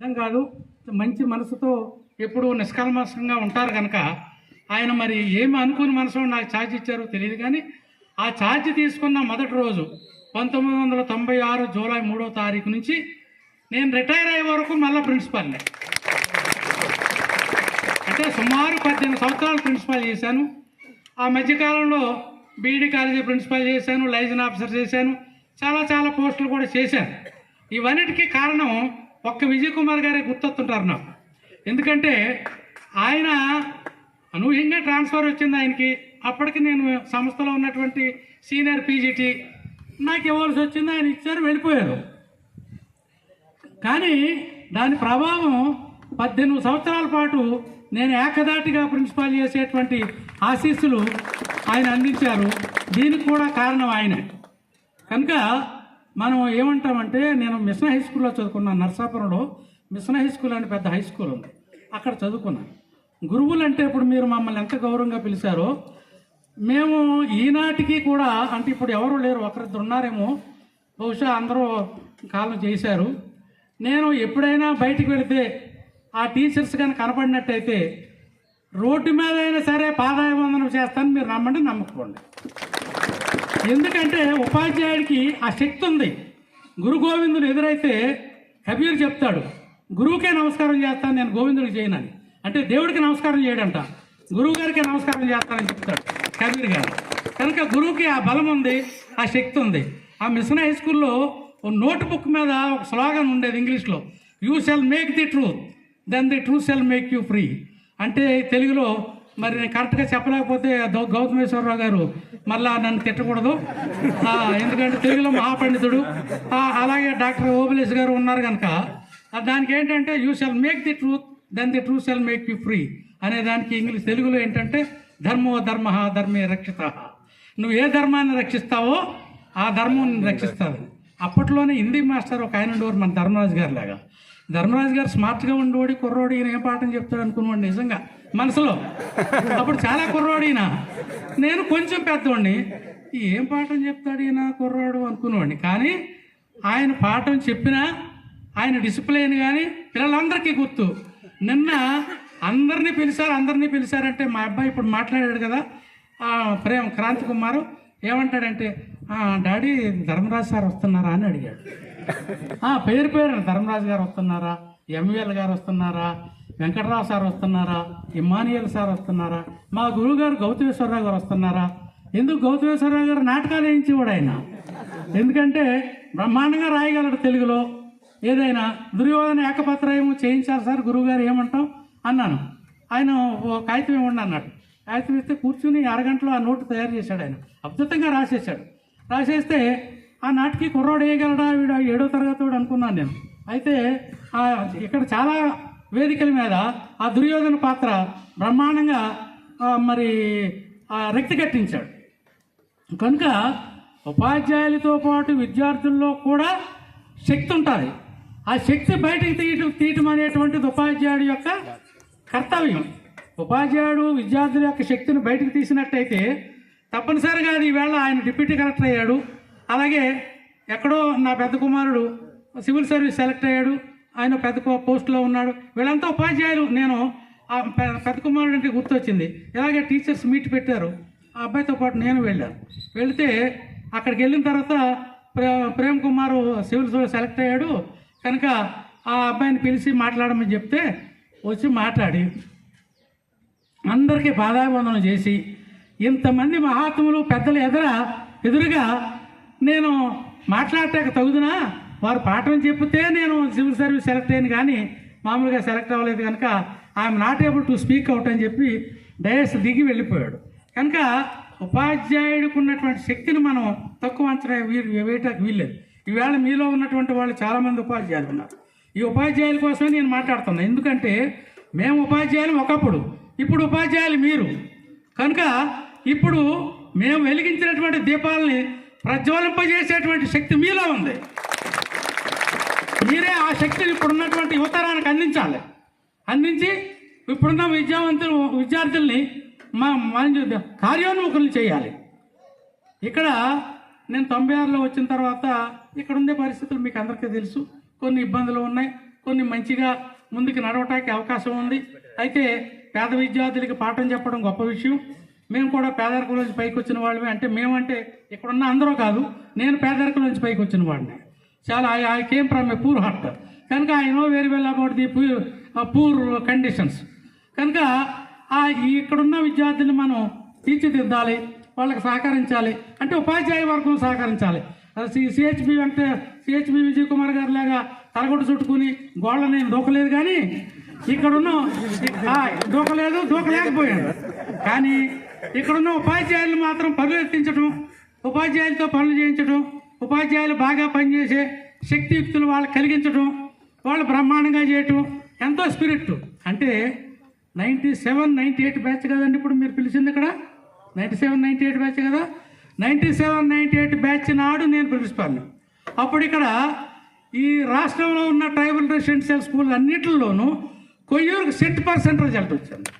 అర్థం కాదు. మంచి మనసుతో ఎప్పుడు నిష్కల్మషంగా ఉంటారు కనుక ఆయన మరి ఏమి అనుకుని మనసులో నాకు ఛార్జ్ ఇచ్చారో తెలియదు కానీ ఆ ఛార్జ్ తీసుకున్న మొదటి రోజు పంతొమ్మిది వందల తొంభై ఆరు జూలై మూడో తారీఖు నుంచి నేను రిటైర్ అయ్యే వరకు మళ్ళీ ప్రిన్సిపాల్నే. అంటే సుమారు పద్దెనిమిది సంవత్సరాలు ప్రిన్సిపాల్ చేశాను. ఆ మధ్యకాలంలో బీఈడి కాలేజీ ప్రిన్సిపాల్ చేశాను లైజన్ ఆఫీసర్ చేశాను చాలా చాలా పోస్టులు కూడా చేశాను. ఇవన్నిటికీ కారణం ఒక్క విజయ్ కుమార్ గారే గుర్తొస్తుంటారు నాకు. ఎందుకంటే ఆయన అనూహ్యంగా ట్రాన్స్ఫర్ వచ్చింది ఆయనకి. అప్పటికి నేను సంస్థలో ఉన్నటువంటి సీనియర్ పీజీటీ నాకు ఇవ్వాల్సి వచ్చింది ఆయన ఇచ్చారు వెళ్ళిపోయారు. కానీ దాని ప్రభావం పద్దెనిమిది సంవత్సరాల పాటు నేను ఏకదాటిగా ప్రిన్సిపాల్ చేసేటువంటి ఆశీస్సులు ఆయన అందించారు. దీనికి కూడా కారణం ఆయనే. కనుక మనం ఏమంటామంటే నేను మిషన్ హై స్కూల్లో చదువుకున్నాను నర్సాపురంలో మిషన్ హై స్కూల్ అని పెద్ద హై స్కూల్ ఉంది. అక్కడ చదువుకున్నాను గురువులు అంటే ఇప్పుడు మీరు మమ్మల్ని ఎంత గౌరవంగా పిలిచారో మేము ఈనాటికి కూడా అంటే ఇప్పుడు ఎవరు లేరు ఒకరిద్దరు ఉన్నారేమో బహుశా అందరూ కాలం చేశారు. నేను ఎప్పుడైనా బయటికి వెళితే ఆ టీచర్స్ కానీ కనపడినట్టయితే రోడ్డు మీద అయినా సరే పాదాభివందనం చేస్తాను మీరు నమ్మండి నమ్మకండి ఎందుకంటే ఉపాధ్యాయుడికి ఆ శక్తి ఉంది. గురు గోవిందుడు ఎదురైతే కబీర్ చెప్తాడు గురువుకే నమస్కారం చేస్తాను నేను గోవిందుడికి చేయనని. అంటే దేవుడికి నమస్కారం చేయడంట. గురువు గారికి నమస్కారం చేస్తానని చెప్తాడు కబీర్ గారు. కనుక గురువుకి ఆ బలం ఉంది ఆ శక్తి ఉంది. ఆ మిషన్ హై స్కూల్లో ఓ నోట్ బుక్ మీద ఒక స్లోగన్ ఉండేది ఇంగ్లీష్లో you shall make the truth then the truth shall make you free అంటే తెలుగులో మరి నేను కరెక్ట్గా చెప్పలేకపోతే గౌతమేశ్వరరావు గారు మళ్ళా నన్ను తిట్టకూడదు. ఎందుకంటే తెలుగులో మహాపండితుడు. అలాగే డాక్టర్ ఓబులేష్ గారు ఉన్నారు కనుక దానికి ఏంటంటే you shall make the truth then the truth shall make you free అనే దానికి ఇంగ్లీష్ తెలుగులో ఏంటంటే ధర్మో ధర్మ ధర్మే రక్షిత. నువ్వు ఏ ధర్మాన్ని రక్షిస్తావో ఆ ధర్మం రక్షిస్తావు అప్పట్లోనే హిందీ మాస్టర్ ఒక ఆయన ఉండేవారు మన ధర్మరాజు గారు లాగా ధర్మరాజు గారు స్మార్ట్గా ఉండేవాడి కుర్రోడు ఈయన ఏ పాఠం చెప్తాడు అనుకునేవాడు నిజంగా మనసులో. అప్పుడు చాలా కుర్రోడు ఈయన. నేను కొంచెం పెద్దవాడిని. ఏం పాఠం చెప్తాడు ఈయన కుర్రోడు అనుకునేవాడిని కానీ ఆయన పాఠం చెప్పినా ఆయన డిసిప్లైన్ కానీ పిల్లలందరికీ గుర్తు. నిన్న అందరినీ పిలిచారు అందరినీ పిలిచారంటే మా అబ్బాయి ఇప్పుడు మాట్లాడాడు కదా ప్రేమ క్రాంతి కుమారు. ఏమంటాడంటే డాడీ ధర్మరాజు సార్ వస్తున్నారా? అని అడిగాడు. పేరు పేరు ధర్మరాజు గారు వస్తున్నారా? ఎంవీఎల్ గారు వస్తున్నారా? వెంకటరావు సార్ వస్తున్నారా? ఇమానియల్ సార్ వస్తున్నారా? మా గురువు గారు గౌతమేశ్వరరావు గారు వస్తున్నారా? ఎందుకు గౌతమేశ్వరరావు గారు నాటకాలు వేయించేవాడు ఆయన? ఎందుకంటే బ్రహ్మాండంగా రాయగలడు తెలుగులో. ఏదైనా దుర్యోధన ఏకపత్రయము చేయించారు సార్ గురువుగారు ఏమంటాం అన్నాను. ఆయన ఓ కాగితం ఇవ్వండి అన్నాడు. కాగితం ఇస్తే కూర్చుని అరగంటలో ఆ నోటు తయారు చేశాడు ఆయన. అద్భుతంగా రాసేసాడు రాసేస్తే ఆ నాటికి కుర్రోడు వేయగలడా వీడు ఏడో తరగతి వాడు అనుకున్నాను నేను. అయితే ఇక్కడ చాలా వేదికల మీద ఆ దుర్యోధన పాత్ర బ్రహ్మాండంగా మరి ఆ, రక్తి కట్టించాడు. కనుక ఉపాధ్యాయులతో పాటు విద్యార్థుల్లో కూడా శక్తి ఉంటుంది. ఆ శక్తి బయటికి తీయటం తీయటం అనేటువంటిది ఉపాధ్యాయుడి యొక్క కర్తవ్యం. ఉపాధ్యాయుడు విద్యార్థుల యొక్క శక్తిని బయటకు తీసినట్టయితే తప్పనిసరిగా అది ఈవేళ ఆయన డిప్యూటీ కలెక్టర్ అయ్యాడు. అలాగే ఎక్కడో నా పెద్ద కుమారుడు సివిల్ సర్వీస్ సెలెక్ట్ అయ్యాడు. ఆయన పెద్ద పోస్టులో ఉన్నాడు. వీళ్ళంతా ఉపాధ్యాయులు. నేను ఆ పెద్ద కుమారుడు అంటే గుర్తొచ్చింది. ఇలాగే టీచర్స్ మీట్ పెట్టారు. ఆ అబ్బాయితో పాటు నేను వెళ్ళాను. వెళితే అక్కడికి వెళ్ళిన తర్వాత ప్రే Prem Kumar civil service select అయ్యాడు. కనుక ఆ అబ్బాయిని పిలిచి మాట్లాడమని చెప్తే వచ్చి మాట్లాడి. అందరికీ పాదాభివందనం చేసి ఇంతమంది మహాత్ములు పెద్దలు ఎదుర ఎదురుగా నేను మాట్లాడటానికి తగుదునా? వారు పాఠం చెప్తే నేను సివిల్ సర్వీస్ సెలెక్ట్ అయ్యాను కానీ మామూలుగా సెలెక్ట్ అవ్వలేదు కనుక I'm not able to speak out అని చెప్పి డయస్ దిగి వెళ్ళిపోయాడు. కనుక ఉపాధ్యాయుడికి ఉన్నటువంటి శక్తిని మనం తక్కువ అంచనా వీరు వేయటానికి వీల్లేదు. ఈవేళ మీలో ఉన్నటువంటి వాళ్ళు చాలామంది ఉపాధ్యాయులు ఉన్నారు. ఈ ఉపాధ్యాయుల కోసమే నేను మాట్లాడుతున్నా. ఎందుకంటే మేము ఉపాధ్యాయులు ఒకప్పుడు. ఇప్పుడు ఉపాధ్యాయులు మీరు. కనుక ఇప్పుడు మేము వెలిగించినటువంటి దీపాలని ప్రజ్వలింపజేసేటువంటి శక్తి మీలో ఉంది. మీరే ఆ శక్తిని ఇప్పుడున్నటువంటి యువతరానికి అందించాలి. అందించి ఇప్పుడున్న విద్యావంతులు విద్యార్థుల్ని మా మన కార్యోన్ముఖులు చేయాలి. ఇక్కడ నేను తొంభై ఆరులో వచ్చిన తర్వాత ఇక్కడ ఉండే పరిస్థితులు మీకు అందరికీ తెలుసు. కొన్ని ఇబ్బందులు ఉన్నాయి. కొన్ని మంచిగా ముందుకు నడవటానికి అవకాశం ఉంది. అయితే పేద విద్యార్థులకి పాఠం చెప్పడం గొప్ప విషయం. మేము కూడా పేదరికం నుంచి పైకి వచ్చిన వాళ్ళమే. అంటే మేమంటే ఇక్కడున్న అందరూ కాదు నేను పేదరికం నుంచి పైకి వచ్చిన వాడిని. చాలా I I came from a poor heart. కనుక I know very well about the poor conditions. కనుక ఆ ఇక్కడున్న విద్యార్థులు మనం తీర్చిదిద్దాలి వాళ్ళకి సహకరించాలి. అంటే ఉపాధ్యాయ వర్గం సహకరించాలి. సిహెచ్బి అంటే సిహెచ్బి విజయ్ కుమార్ గారు లాగా తలగొట్టు చుట్టుకుని గోళ్ళ నేను దూకలేదు కానీ ఇక్కడున్న దూకలేదు దూకలేకపోయాను. కానీ ఇక్కడున్న ఉపాధ్యాయులు మాత్రం పనులు ఎత్తించడం ఉపాధ్యాయులతో పనులు చేయించడం ఉపాధ్యాయులు బాగా పనిచేసే శక్తియుక్తులు వాళ్ళకి కలిగించడం వాళ్ళు బ్రహ్మాండంగా చేయటం ఎంతో స్పిరిట్. అంటే ninety seven ninety eight batch కదండి ఇప్పుడు మీరు పిలిచింది ఇక్కడ? Ninety seven ninety eight batch కదా? Ninety seven ninety eight batch నాడు నేను ప్రిన్సిపాల్ని. అప్పుడు ఇక్కడ ఈ రాష్ట్రంలో ఉన్న ట్రైబల్ రెసిడెన్షియల్ స్కూల్ అన్నిటిలోనూ కొయ్యూరుకు సెట్ పర్సెంట్ రిజల్ట్ వచ్చింది.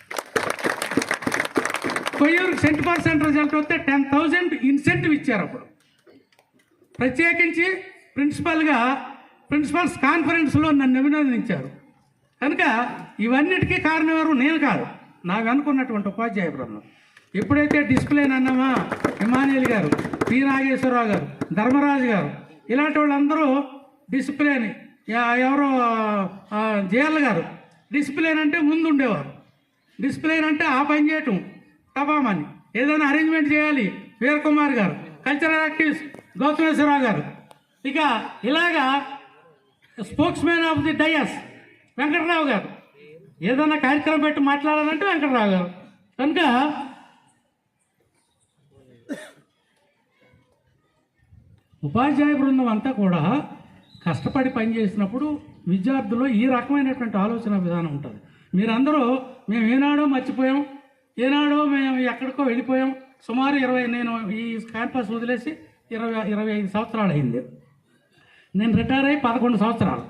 కొయ్యూరు సెంట్ పర్సెంట్ రిజల్ట్ వస్తే టెన్ థౌజండ్ ఇన్సెంటివ్ ఇచ్చారు అప్పుడు. ప్రత్యేకించి ప్రిన్సిపల్గా ప్రిన్సిపల్స్ కాన్ఫరెన్స్లో నన్ను అభినందించారు. కనుక ఇవన్నిటికీ కారణం ఎవరు? నేను కాదు. నాకు అనుకున్నటువంటి ఉపాధ్యాయ బృందం. ఎప్పుడైతే డిస్ప్లేన్ అన్నామా హిమానియల్ గారు పి నాగేశ్వరరావు గారు ధర్మరాజు గారు ఇలాంటి వాళ్ళందరూ డిసిప్లిన్ ఎవరో జేఎల్ గారు డిసిప్లిన్ అంటే ముందు ఉండేవారు డిస్ప్లేన్ అంటే ఆ పని చేయటం. కబామని ఏదైనా అరేంజ్మెంట్ చేయాలి. వీర కుమార్ గారు కల్చరల్ యాక్టివ్స్ గౌతమేశ్వరరావు గారు. ఇక ఇలాగా spokesman of the dais Venkatarao garu. ఏదైనా కార్యక్రమం పెట్టి మాట్లాడాలంటే వెంకటరావు గారు. కనుక ఉపాధ్యాయ బృందం అంతా కూడా కష్టపడి పనిచేసినప్పుడు విద్యార్థుల్లో ఈ రకమైనటువంటి ఆలోచన విధానం ఉంటుంది. మీరందరూ మేము ఏనాడో మర్చిపోయాం. ఏనాడో మేము ఎక్కడికో వెళ్ళిపోయాం. సుమారు ఇరవై నేను ఈ క్యాంపస్ వదిలేసి ఇరవై ఇరవై ఐదు సంవత్సరాలు అయింది. నేను రిటైర్ అయ్యి పదకొండు సంవత్సరాలు.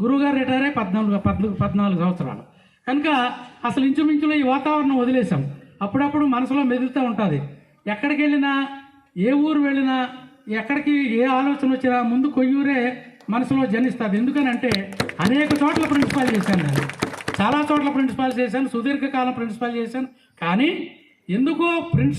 గురువుగారు రిటైర్ అయ్యి పద్నాలుగు పద్నాలుగు పద్నాలుగు సంవత్సరాలు. కనుక అసలు ఇంచుమించులో ఈ వాతావరణం వదిలేసాం అప్పుడప్పుడు మనసులో మెదులుతూ ఉంటుంది. ఎక్కడికి వెళ్ళినా ఏ ఊరు వెళ్ళినా ఎక్కడికి ఏ ఆలోచన వచ్చినా ముందు కొయ్యూరే మనసులో జనిస్తుంది. ఎందుకనంటే అనేక చోట్ల ప్రిన్సిపాల్ చేశాను నేను. చాలా చోట్ల ప్రిన్సిపాల్ చేశాను. సుదీర్ఘకాలం ప్రిన్సిపాల్ చేశాను. కానీ ఎందుకో ప్రిన్స్